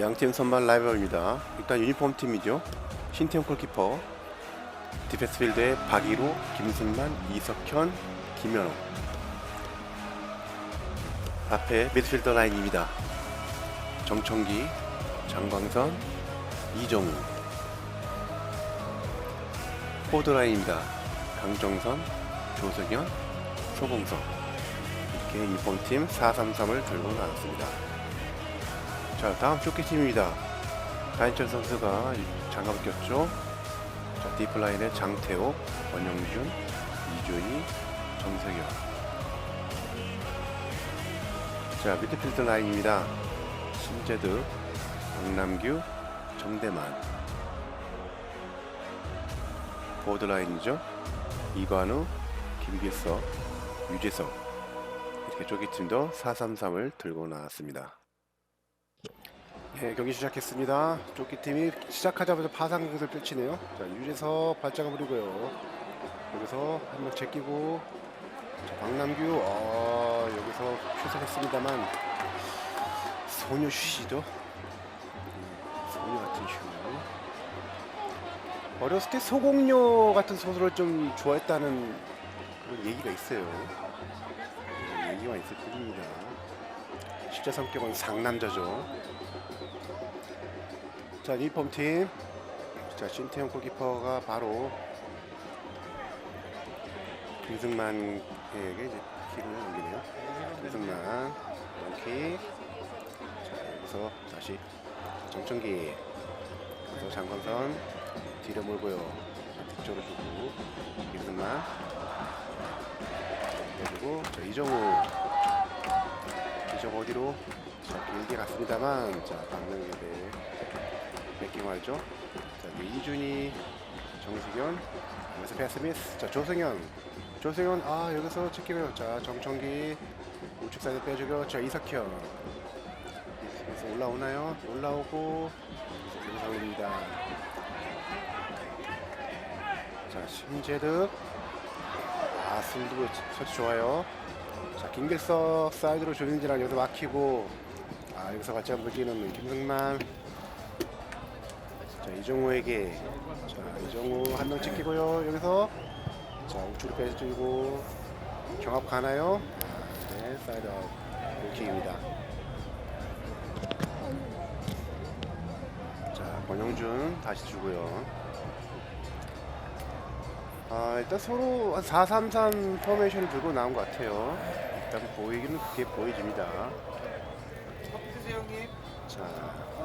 양팀 선발 라이벌입니다. 일단 유니폼 팀이죠. 신태용 골키퍼, 디펜스 필드에 박이로, 김승만, 이석현, 김현호. 앞에 미드필더 라인입니다. 정청기, 장광선, 이정우. 포드 라인입니다. 강정선, 조석현, 소봉석. 이렇게 유니폼 팀 433을 들고 나왔습니다. 자 다음 쇼키팀입니다. 가인철 선수가 장갑을 꼈죠. 자 디플라인의 장태호 원영준 이준희 정석현 자 미드필드 라인입니다. 신재득 박남규 정대만. 보드 라인이죠. 이관우 김기석 유재석. 이렇게 쪼기팀도 433을 들고 나왔습니다 네, 경기 시작했습니다. 조끼 팀이 시작하자마자 파상 공격을 펼치네요. 자, 유재석 발작을 부리고요. 여기서 한 명 제끼고 자, 박남규 어, 여기서 슛을 했습니다만 소녀 슛이죠. 음, 소녀 같은 슛. 어렸을 때 소공녀 같은 소설을 좀 좋아했다는 그런 얘기가 있어요. 네, 얘기가 있을 뿐입니다. 실제 성격은 상남자죠. 자, 유니폼 팀. 자, 신태용 골키퍼가 바로 김승만에게 이제 킥을 넘기네요. 김승만, 킥. 자, 여기서 다시 정청기. 그래서 장광선 뒤로 몰고요. 뒤쪽으로 주고 김승만. 그리고 자, 이정우. 이정우 어디로? 자, 길게 갔습니다만, 자, 박명엽의 뺏기고 말죠. 자, 이제 이준희, 정수경, 여기서 패스 미스. 자, 조승현. 조승현, 아, 여기서 찍히고요. 자, 정청기, 우측 사이드 빼주고, 자, 이석현. 그래서 올라오나요? 올라오고, 올립니다. 자, 심재득. 아, 승부 설치 좋아요. 자, 김길석 사이드로 조민지랑 여기서 막히고, 아, 여기서 같이 한번 뛰는 김승만. 자 이정우에게 자 이정우 한명 찍히고요. 여기서 자 우측으로 빼주고 경합 가나요? 네 사이드 아웃. 골킥입니다. 자 권영준 다시 주고요. 아 일단 서로 한4-3-3 포메이션을 들고 나온 것 같아요. 일단 보이기는 그게 보여집니다. 자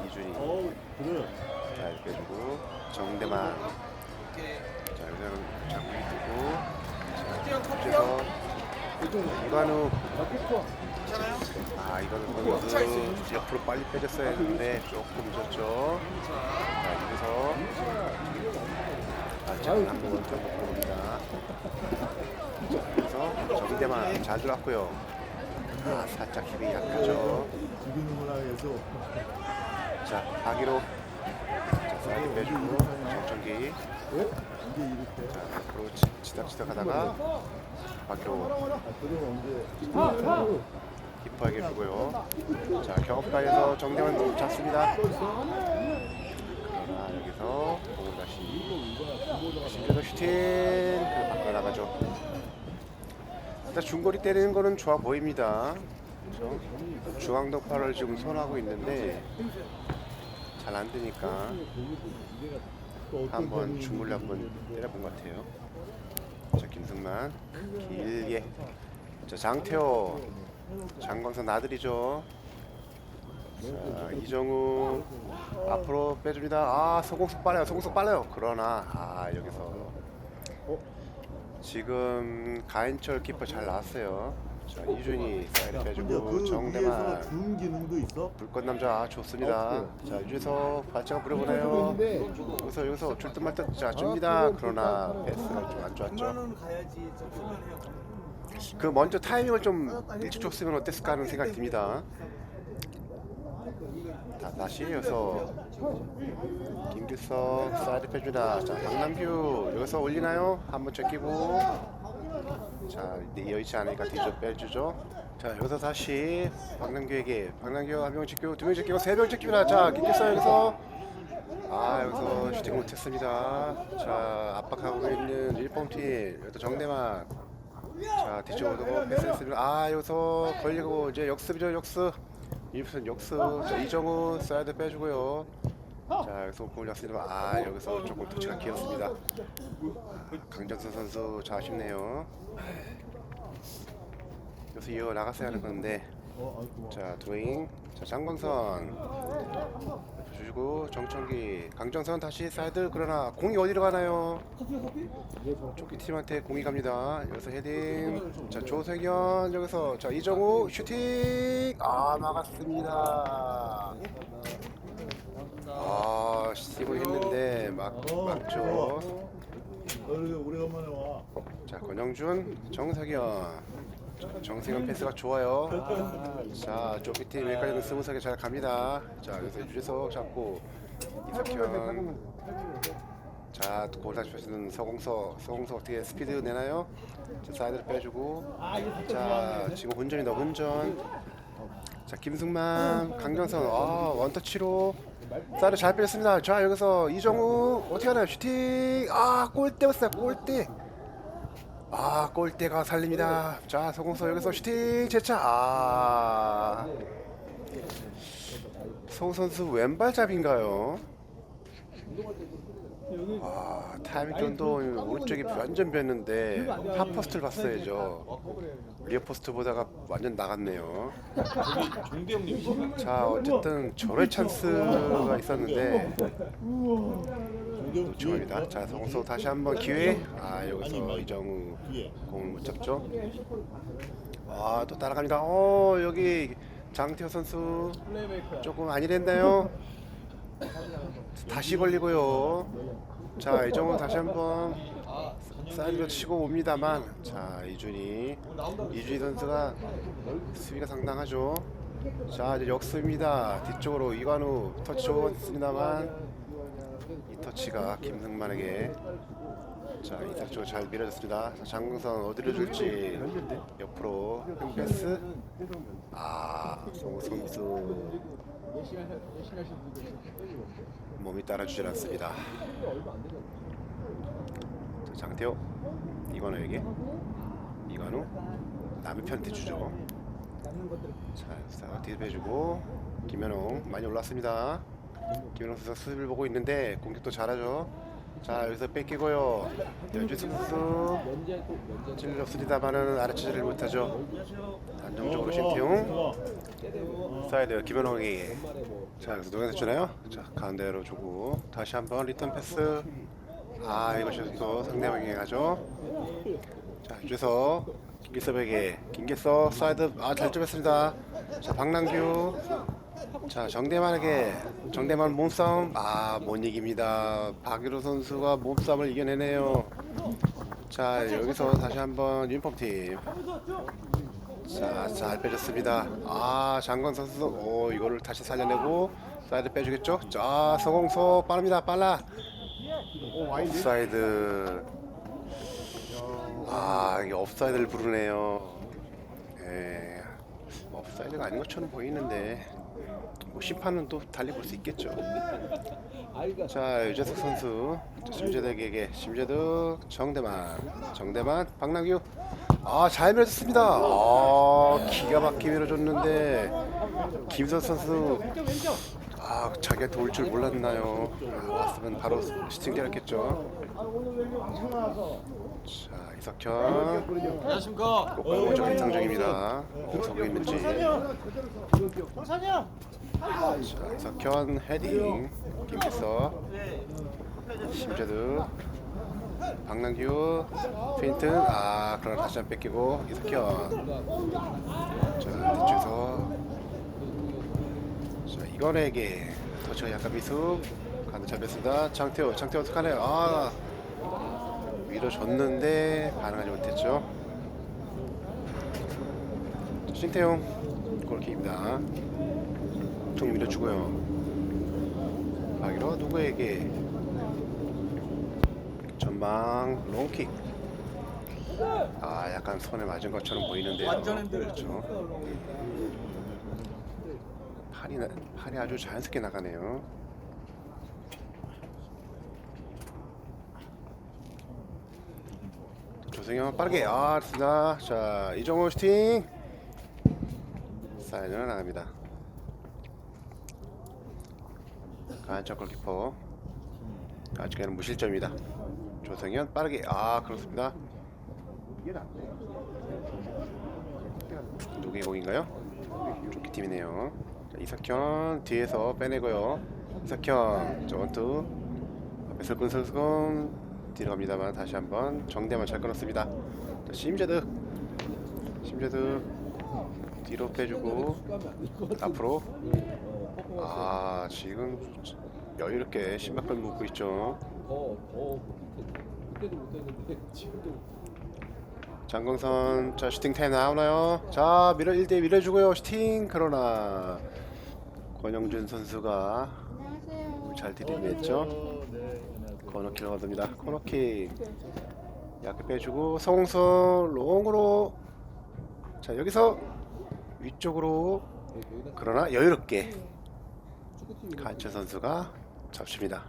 이준이 어, 그래. 자 이렇게 해주고 정대만. 자 여기서는 장비 두고 자 그래서 이관우. 아 이거는 선수 옆으로 빨리 빼줬어야 했는데 조금 늦었죠. 자 여기서. 아 지금 한번 먹고 옵니다. 그래서 정대만 잘 들어왔고요. 아 살짝 힘이 약하죠. 자 박이로 자 사이드 빼주고 이렇게. 자 앞으로 치- 치닥치닥 하다가 언제? 기뻐하게 주고요 자 경업가에서 정대만 잡습니다 그러나 여기서 공을 다시 신규도 슈팅 그 밖으로 나가죠 일단 중거리 때리는 거는 좋아 보입니다 그렇죠? 중앙동파를 지금 선하고 있는데 잘 안 되니까 한번 중거리 한번 때려본 것 같아요. 자 김승만 길게 자 장태호 장광선 아들이죠. 자 이정우 앞으로 빼줍니다. 아 소공속 빨라요. 소공속 빨라요. 그러나 아 여기서 지금 가인철 키퍼 잘 나왔어요. 자 이준이 사이드 근데 빼주고 그 정대만 준 기능도 있어? 불꽃 남자 아, 좋습니다. 자 유재석 발자가 부려보네요. 여기서 여기서 줄듯 말듯 자 줍니다. 그러나 패스가 좀 안 좋았죠. 가야지. 그 먼저 타이밍을 좀 일찍 줬으면 어땠을까 하는 생각이 듭니다. 다, 다시 여기서 김규석 사이드 빼주다. 자 박남규 여기서 올리나요? 한번 제끼고 자 여의치 않으니까 뒤쪽 빼주죠. 자 여기서 다시 박남규에게 박남규 한명 찍고 두명 찍고 세명 찍힙니다. 자 กิ๊겠어요 여기서 아 여기서 슈팅 못했습니다. 자 압박하고 있는 일본팀 여기서 정대만 자 뒤쪽으로 패스했습니다. 아 여기서 걸리고 이제 역습이죠 역습 이무슨 역습 자 이정우 사이드 빼주고요. 자 여기서 공을 잡습니다. 아 여기서 조금 터치가 길었습니다. 강정선 선수 자 아쉽네요. 여기서 이어 나갔어야 하는 건데 어. 자 드로잉 자 장광선 주시고 정청기 강정선 다시 사이드 그러나 공이 어디로 가나요? 조끼 팀한테 공이 갑니다. 여기서 헤딩 자 조세견 여기서 자 이정우 슈팅 아 막았습니다. 아 시tim을 했는데 막 어, 막죠. 오래간만에 와. 자 권영준 정석현. 자, 정승현 패스가 좋아요. 자 조피팀 여기까지는 스무스하게 잘 갑니다. 자 여기서 유재석 잡고 이석현. 자 골 다시 펴시는 서공서 서공서 어떻게 스피드 내나요? 자 사이드를 빼주고. 자 지금 혼전이다 혼전 자 김승만 강정선. 아 원터치로 사이드 잘 빼렸습니다. 자 여기서 이정우. 어떻게 하나요? 슈팅. 아 골대였어요 골대. 아 골대가 살립니다. 자 서공서 여기서 슈팅 제차. 아. 서우 선수 왼발잡인가요? 아 타이밍 전도 오른쪽이 완전 뺐는데 팝포스트를 봤어야죠 리어 포스트 보다가 완전 나갔네요. 종대 형님 자 어쨌든 절의 찬스가 있었는데 놓쳐갑니다. 자 성소 다시 한번 기회. 아 여기서 이정우. 공을 못 잡죠? 아 또 따라갑니다. 어 여기 장태호 선수 조금 아니랬나요 다시 걸리고요. 자 이정우 다시 한번 사이드로 치고 옵니다만 자 이준이 이준이 선수가 수비가 상당하죠. 자 이제 역습입니다. 뒤쪽으로 이관우 터치 좋았습니다만 이 터치가 김승만에게 자 이상 쪽으로 잘 밀어졌습니다. 자, 장궁선 어디로 줄지 옆으로 큰 패스. 아 선수 몸이 따라주질 않습니다. 자, 장태호 이관우에게 이관우 남의 편한테 주죠. 자 여기서 뒤에 빼주고 김현웅 많이 올랐습니다. 김현웅 선수 수비를 보고 있는데 공격도 잘하죠. 자 여기서 뺏기고요. 연주승 선수 찔렀습니다만은 아래치지를 못하죠. 안정적으로 심태웅 사이드 김현웅에게 자 여기서 누가 됐잖아요. 자 가운데로 주고 다시 한번 리턴 패스. 아 이것이 또 상대방에게 가죠. 자 유재석 김기섭에게 김기섭 사이드. 아잘 좁혔습니다. 자 박남규. 자 정대만에게 정대만 몸싸움. 아 못 이깁니다. 박유로 선수가 몸싸움을 이겨내네요. 자 여기서 다시 한번 유니폼 팀 자 잘 빼줬습니다. 아 장건 선수 오 이거를 다시 살려내고 사이드 빼주겠죠? 자 서공서 빠릅니다. 빨라. 옵사이드. 아 이게 업사이드를 부르네요. 예, 뭐 업사이드가 아닌 것처럼 보이는데 뭐 심판은 또 달리 볼수 있겠죠. 자 유재석 선수 자, 심재덕에게 심재덕 정대만 정대만 박남규 아잘 밀어줬습니다. 아 기가 막히게 밀어줬는데 김선 선수 아 자기한테 올줄 몰랐나요? 아, 왔으면 바로 시팅 때렸겠죠. 자 이석현. 안녕하십니까. 꽃갈고 좀 인상적입니다. 어디서 보이는지. 자 이석현 헤딩. 김기서. 심재드 박남규. 페인트 아 그러나 다시 한번 뺏기고 이석현. 자 뒤쪽에서. 자 이건에게. 터치가 약간 미숙. 가드 잡혔습니다. 장태호. 장태호 어떡하네요. 아 밀어줬는데 반응하지 못했죠. 자, 신태용 골키입니다. 총 밀어주고요. 박이로 누구에게? 전방 롱킥. 아 약간 손에 맞은 것처럼 보이는데요. 그렇죠. 팔이 나- 팔이 아주 자연스럽게 나가네요. 조승현 빠르게 아 됐습니다. 자 이정호 슈팅 사이드는 나갑니다. 간척 골키퍼 아직까지는 무실점입니다. 조승현 빠르게 아 그렇습니다. 누구의 공인가요? 조끼 팀이네요. 자, 이석현 뒤에서 빼내고요. 이석현 저 원투 앞에 슬금슬금 뒤로 갑니다만 다시 한번 정대만 잘 끊었습니다. 자, 심재득 심재득 뒤로 빼주고 앞으로 아 지금 여유롭게 신발끈 묶고 있죠. 장광선 자 슈팅 타임 나오나요? 자 밀어 1대 밀어주고요 슈팅 그러나 권영준 선수가. 잘 들이냈죠. 코너킥을 얻습니다. 코너킥. 약간 빼주고 성수 롱으로. 자 여기서 위쪽으로. 그러나 여유롭게 간철 선수가 잡습니다.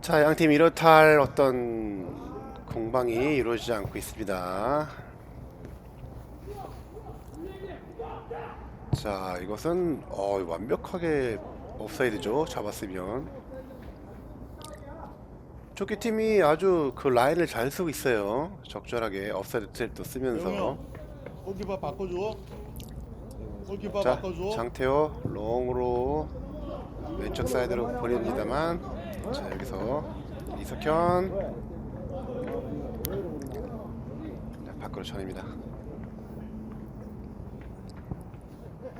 자 양팀 이렇다 할 어떤 공방이 이루어지지 않고 있습니다 자 이것은 어, 완벽하게 옵사이드죠 잡았으면 조끼 팀이 아주 그 라인을 잘 쓰고 있어요 적절하게 옵사이드 트랩도 쓰면서 골키퍼 바꿔줘. 골키퍼 자, 바꿔줘. 장태호 롱으로 왼쪽 사이드로 보냅니다만 자 여기서 이석현 자, 밖으로 쳐냅니다.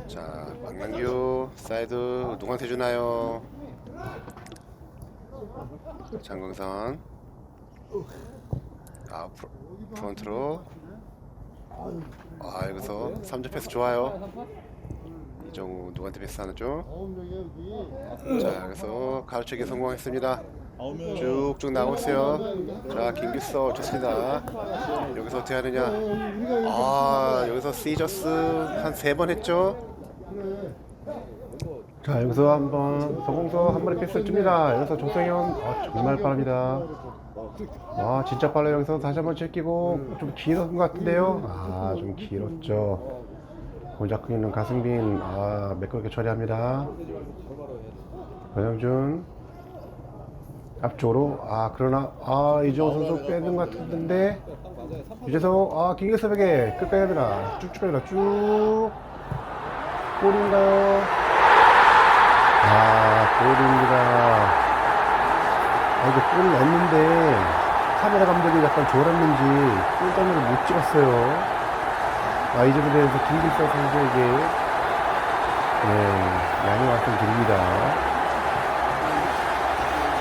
자 박명규 사이드 누구한테 주나요? 장광선 아 프로, 프론트로 아 여기서 3점 패스 좋아요. 이정우 누구한테 패스하죠? 자 여기서 가로채기 성공했습니다. 쭉쭉 나오고 있어요. 자 김규서 좋습니다. 여기서 어떻게 하느냐? 아 여기서 시저스 한 세 번 했죠? 자 여기서 한번 성공서 한 마리 패스 줍니다. 여기서 조성현 아, 정말 빠릅니다. 와 진짜 빨라요. 여기서 다시 한번 제끼고 좀 길었던 것 같은데요. 아 좀 길었죠. 공 잡고 있는 가승빈 아 매끄럽게 처리합니다. 권영준 앞쪽으로 아 그러나 아 이정호 선수 빼는 것 같은데 유재석 아 김규섭에게 끝까지 합니다. 쭉쭉 갑니다. 쭉 골인가요? 아 골입니다. 아 이거 골을 넣었는데 카메라 감독이 약간 졸았는지 골단위를 못 찍었어요. 아, 이 점에 대해서 김길서 선수에게 네, 양해 말씀드립니다.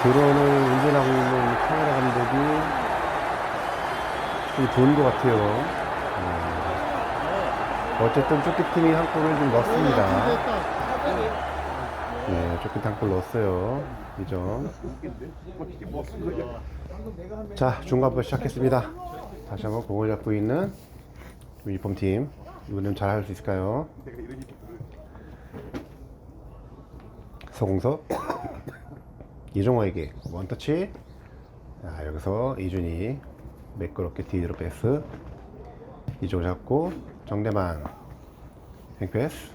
드론을 운전하고 있는 카메라 감독이 좀 좋은 것 같아요. 네. 어쨌든 쪼끼팀이 한 골을 좀 넣었습니다. 네, 쪼끼 한골 넣었어요. 이점 자, 중간부 시작했습니다. 다시 한번 공을 잡고 있는 유니폼 팀. 이번엔 잘할 수 있을까요? 서공석 이종호에게 원터치 자, 여기서 이준이 매끄럽게 뒤로 패스 이쪽 잡고 정대만 행패스.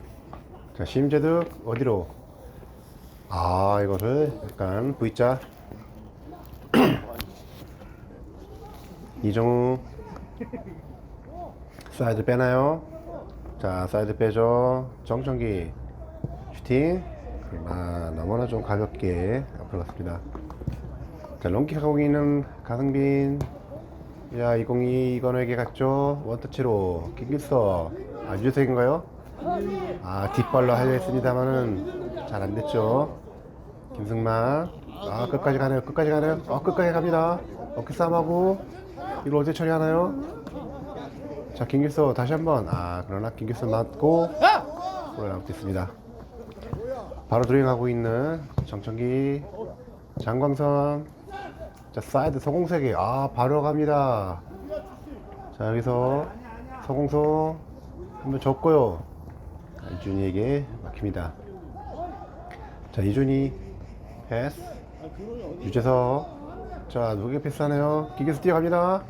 자 심재득 어디로? 아 이거를 약간 V자. 이정우 사이드 빼나요? 자 사이드 빼죠. 정정기 슈팅. 그러나 너무나 좀 가볍게 앞으로 갔습니다. 자 롱킥 하고 있는 가승빈 야이 공이 이건에게 갔죠? 원터치로. 김길서. 아 유재석인가요? 아 뒷발로 하려 했습니다만은 잘 안 됐죠? 김승만 아 끝까지 가네요. 끝까지 가네요. 아 끝까지 갑니다. 어깨 싸움하고 이걸 어떻게 처리하나요? 자 김길서 다시 한번. 아 그러나 김길서 맞고 골을 아웃됐습니다. 바로 드링하고 있는 정청기 장광선 자 사이드 서공석이 아 바로 갑니다. 자 여기서 서공석 한번 줬고요. 이준이에게 막힙니다. 자 이준이 패스. 유재석. 자 누구에게 패스하네요? 기계수 뛰어갑니다.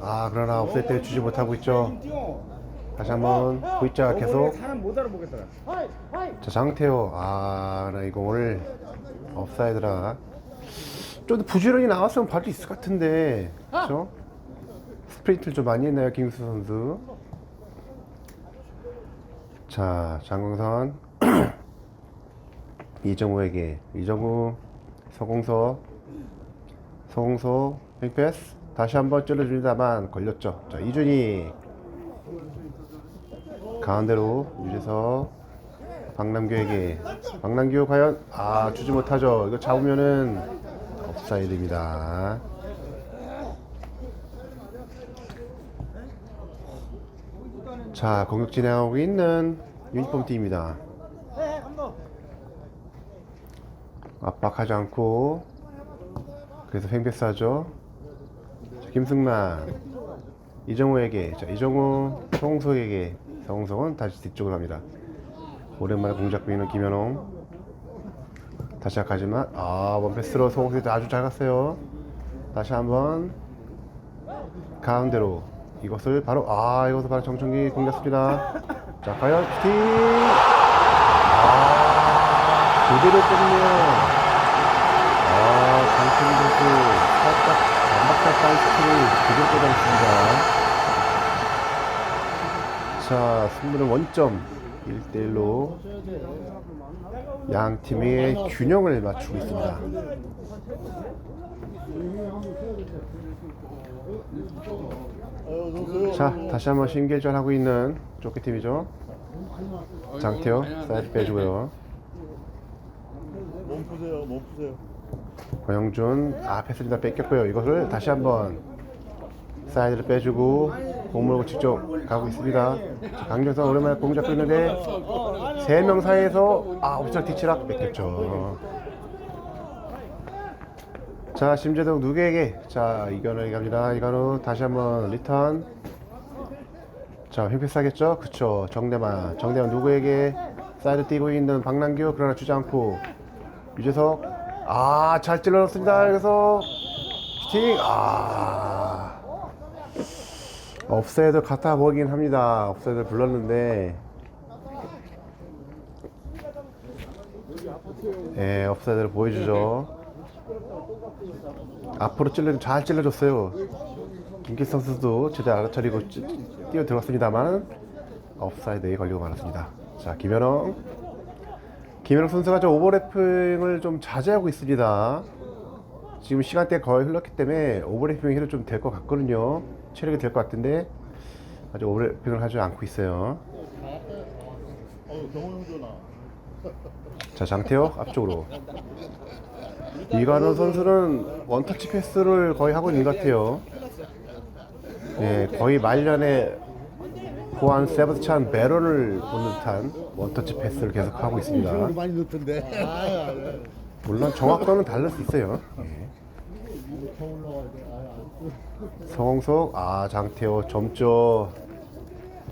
아 그러나 없을 때 주지 못하고 있죠. 다시 한번 V자 계속. 자 장태호. 아나 이거 오늘 업사이드라 좀 더 부지런히 나왔으면 발도 있을 것 같은데. 그렇죠? 스프린트를 좀 많이 했나요 김수 선수. 자 장광선. 이정우에게 이정우 서공석 서공석 횡패스. 다시 한번 찔러줍니다만 걸렸죠. 자 이준이 가운데로 유재석. 박남규에게. 박남규 과연 아 주지 못하죠. 이거 잡으면은 업사이드입니다. 자 공격 진행하고 있는 유니폼 팀입니다. 압박하지 않고 그래서 자, 김승만 이정우에게 자 이정우 성홍석에게 성홍석은 다시 뒤쪽으로 갑니다. 오랜만에 공작 비는 김현홍 다시 시작하지만 아 원패스로 송홍석이 아주 잘 갔어요. 다시 한번 가운데로 이것을 바로 아 이것을 바로 정청기 공략습니다. 자 과연 슈팅! 아 그대로 뺐네요. 아 강철인 선수 살짝 반박할 사이트를 그대로 꽂아냈습니다. 자 승부는 원점 1대1로 양 팀의 균형을 맞추고 있습니다. 자 다시 한번 신결전하고 있는 조끼 팀이죠 장태호 사이드 빼주고요 몸 푸세요. 몸 푸세요. 고영준 아 패스를 다 뺏겼고요 이것을 다시 한번 사이드를 빼주고 공물고 직접 가고 있습니다. 자, 강정선 오랜만에 공 잡고 있는데 세 명 사이에서 아 옵션 뒤치락 뺏겼죠. 자 심재동 누구에게. 자 이건우에게 갑니다. 이건우 다시 한번 리턴. 자 횡패스 하겠죠? 그쵸. 정대만 정대만 누구에게 사이드 뛰고 있는 박남규 그러나 주지 않고 유재석. 아 잘 찔러놨습니다. 그래서 슈팅. 아 업사이드 갖다 보긴 합니다. 업사이드 불렀는데. 예 업사이드를 보여주죠. 앞으로 찔러 잘 찔러줬어요. 김기 선수도 제대로 알아차리고 찌- 뛰어 들어갔습니다만 업사이드에 걸리고 말았습니다. 자 김현영 김현욱 선수가 좀 오버래핑을 좀 자제하고 있습니다. 지금 시간대 거의 흘렀기 때문에 오버래핑 해도 좀 될 것 같거든요. 체력이 될 것 같은데 아직 오버래핑을 하지 않고 있어요. 자 장태혁 앞쪽으로 이관우 선수는 원터치 패스를 거의 하고 있는 것 같아요. 네, 거의 말년에 호안 세바스찬 베런을 보는 듯한 원터치 패스를 계속 하고 있습니다. 많이 넣던데. 아, 물론 정확도는 다를 수 있어요. 예. 성홍석, 아 장태호 점죠.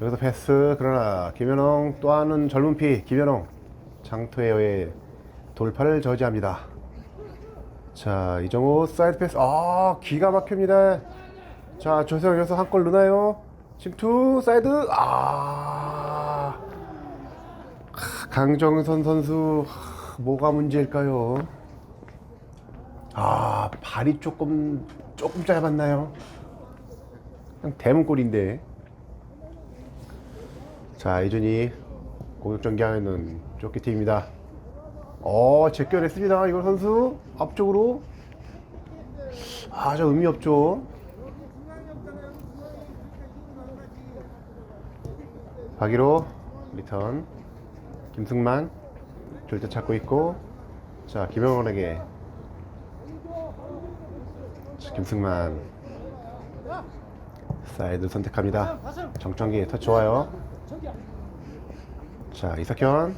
여기서 패스. 그러나 김현웅 또 하는 젊은 피 김현웅 장태호의 돌파를 저지합니다. 자 이정호 사이드 패스. 아 기가 막힙니다. 자 조세영 여기서 한 골 넣나요? 침투 사이드. 아 크, 강정선 선수 하, 뭐가 문제일까요? 아 발이 조금 조금 짧았나요? 그냥 대문골인데. 자 이준이 공격 전개하는 조끼팀입니다. 어 제껴냈습니다 이걸 선수. 앞쪽으로. 아 저 의미 없죠. 박이로 리턴. 김승만. 절대 찾고 있고. 자 김영원에게 자, 김승만 사이드 선택합니다. 정청기 터치 좋아요. 자 이석현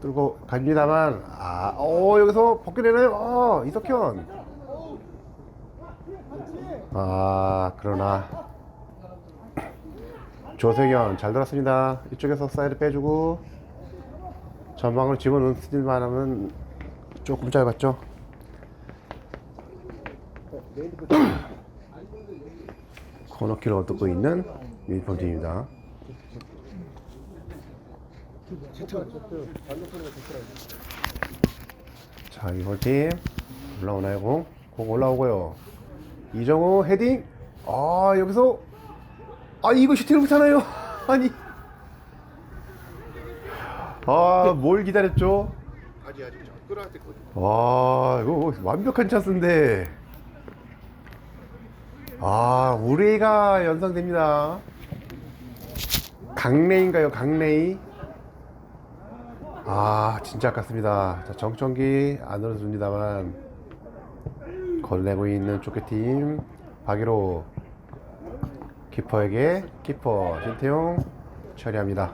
뚫고 갑니다만 아오 여기서 벗겨내나요? 어 이석현. 아 그러나. 조세경 잘 들었습니다. 이쪽에서 사이드 빼주고 전방으로 집어넣을 만 하면 조금 짧았죠. 코너키를 얻고 있는 유니폼 팀입니다. 자, 이번 팀 올라오나요, 공? 공 올라오고요. 이정호 헤딩. 아, 여기서 아, 이거 슈팅을 못하나요? 아니. 아, 뭘 기다렸죠? 아직 아직 때 거든. 와, 이거 완벽한 찬스인데. 아, 우리가 연상됩니다. 강레인가요, 강레이? 아, 진짜 아깝습니다. 자, 정청기 안으로 줍니다만 걸내고 있는 쪼개팀 박일호 키퍼에게 키퍼 신태용 처리합니다.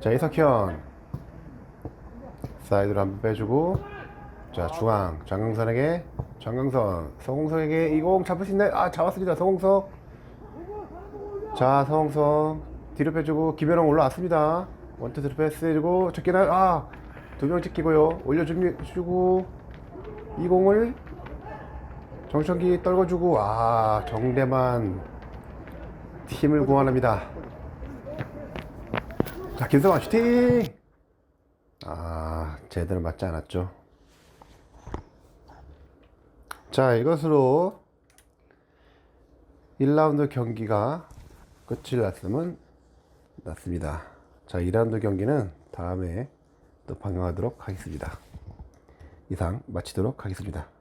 자, 이석현 사이드로 한번 빼주고 자 중앙 장강선에게 장강선 서공석에게 이공 잡을 수 있나요? 아 잡았습니다. 서공석 자 서공석 뒤로 빼주고 김현웅 올라왔습니다. 원투 드로 패스 해주고 적기나 아두 명 찍히고요. 올려주고 이 공을 정청기 떨궈주고 아 정대만 팀을 구원합니다. 자 김성환 슈팅! 아, 제대로 맞지 않았죠. 자, 이것으로 1라운드 경기가 끝이 났으면 났습니다. 자, 2라운드 경기는 다음에 또 방영하도록 하겠습니다. 이상 마치도록 하겠습니다.